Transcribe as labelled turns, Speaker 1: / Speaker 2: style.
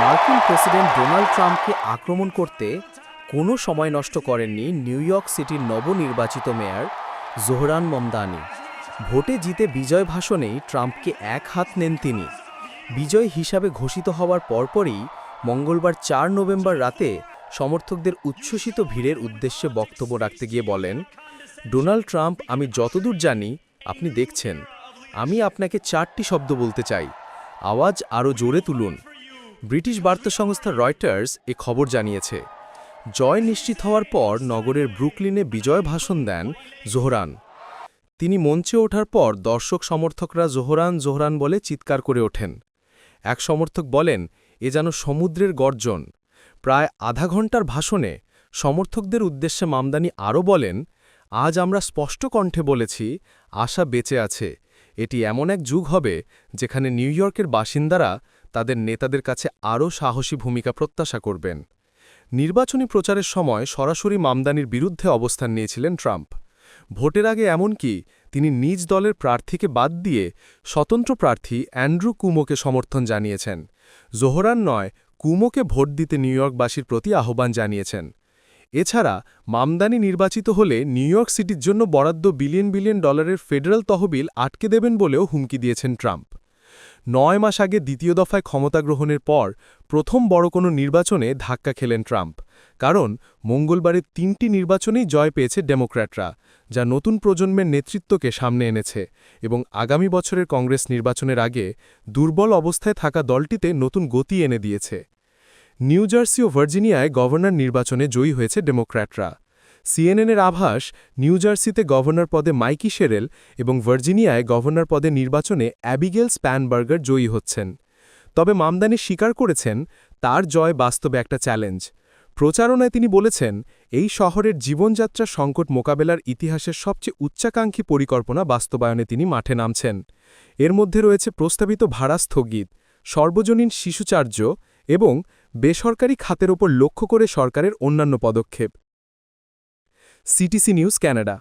Speaker 1: মার্কিন president Donald ট্রাম্পকে আক্রমণ করতে কোনো সময় নষ্ট করেননি নিউ ইয়র্ক সিটির নবনির্বাচিত মেয়র জোহরান মমদানি। ভোটে জিতে বিজয় ভাষণেই ট্রাম্পকে এক হাত নেন তিনি। বিজয় হিসাবে ঘোষিত হওয়ার পরপরই মঙ্গলবার চার নভেম্বর রাতে সমর্থকদের উচ্ছ্বসিত ভিড়ের উদ্দেশ্যে বক্তব্য রাখতে গিয়ে বলেন, ডোনাল্ড ট্রাম্প, আমি যতদূর জানি, আপনি দেখছেন। আমি আপনাকে চারটি শব্দ বলতে চাই। আওয়াজ আরও জোরে তুলুন। ব্রিটিশ বার্তা সংস্থা রয়টার্স এ খবর জানিয়েছে, জয় নিশ্চিত হওয়ার পর নগরের ব্রুকলিনে বিজয় ভাষণ দেন জোহরান। তিনি মঞ্চে ওঠার পর দর্শক সমর্থকরা জোহরান জোহরান বলে চিৎকার করে ওঠেন। এক সমর্থক বলেন, এ যেন সমুদ্রের গর্জন। প্রায় আধা ঘণ্টার ভাষণে সমর্থকদের উদ্দেশ্যে মামদানি আরও বলেন, আজ আমরা স্পষ্ট কণ্ঠে বলেছি, আশা বেঁচে আছে। এটি এমন এক যুগ হবে যেখানে নিউ ইয়র্কের বাসিন্দারা তাদের নেতাদের কাছে আরও সাহসী ভূমিকা প্রত্যাশা করবেন। নির্বাচনী প্রচারের সময় সরাসরি মামদানির বিরুদ্ধে অবস্থান নিয়েছিলেন ট্রাম্প। ভোটের আগে এমনকি তিনি নিজ দলের প্রার্থীকে বাদ দিয়ে স্বতন্ত্র প্রার্থী অ্যান্ড্রু কুমোকে সমর্থন জানিয়েছেন। জোহরান নয়, কুমোকে ভোট দিতে নিউ ইয়র্কবাসীর প্রতি আহ্বান জানিয়েছেন। এছাড়া মামদানি নির্বাচিত হলে নিউ ইয়র্ক সিটির জন্য বরাদ্দ বিলিয়ন বিলিয়ন ডলারের ফেডারেল তহবিল আটকে দেবেন বলেও হুমকি দিয়েছেন ট্রাম্প। নয় মাস আগে দ্বিতীয় দফায় ক্ষমতা গ্রহণের পর প্রথম বড় কোনো নির্বাচনে ধাক্কা খেলেন ট্রাম্প। কারণ মঙ্গলবারের তিনটি নির্বাচনেই জয় পেয়েছে ডেমোক্র্যাটরা, যা নতুন প্রজন্মের নেতৃত্বকে সামনে এনেছে এবং আগামী বছরের কংগ্রেস নির্বাচনের আগে দুর্বল অবস্থায় থাকা দলটিতে নতুন গতি এনে দিয়েছে। নিউ জার্সি ও ভার্জিনিয়ায় গভর্নর নির্বাচনে জয়ী হয়েছে ডেমোক্র্যাটরা। সিএনএনের আভাস, নিউ জার্সিতে গভর্নর পদে মাইকি শেরেল এবং ভার্জিনিয়ায় গভর্নর পদে নির্বাচনে অ্যাবিগেল স্প্যানবার্গার জয়ী হচ্ছেন। তবে মামদানি স্বীকার করেছেন, তার জয় বাস্তবে একটা চ্যালেঞ্জ। প্রচারণায় তিনি বলেছেন, এই শহরের জীবনযাত্রা সংকট মোকাবেলার ইতিহাসের সবচেয়ে উচ্চাকাঙ্ক্ষী পরিকল্পনা বাস্তবায়নে তিনি মাঠে নামছেন। এর মধ্যে রয়েছে প্রস্তাবিত ভাড়া স্থগিত, সর্বজনীন শিশুচার্য এবং বেসরকারি খাতের ওপর লক্ষ্য করে সরকারের অন্যান্য পদক্ষেপ। CTC news Canada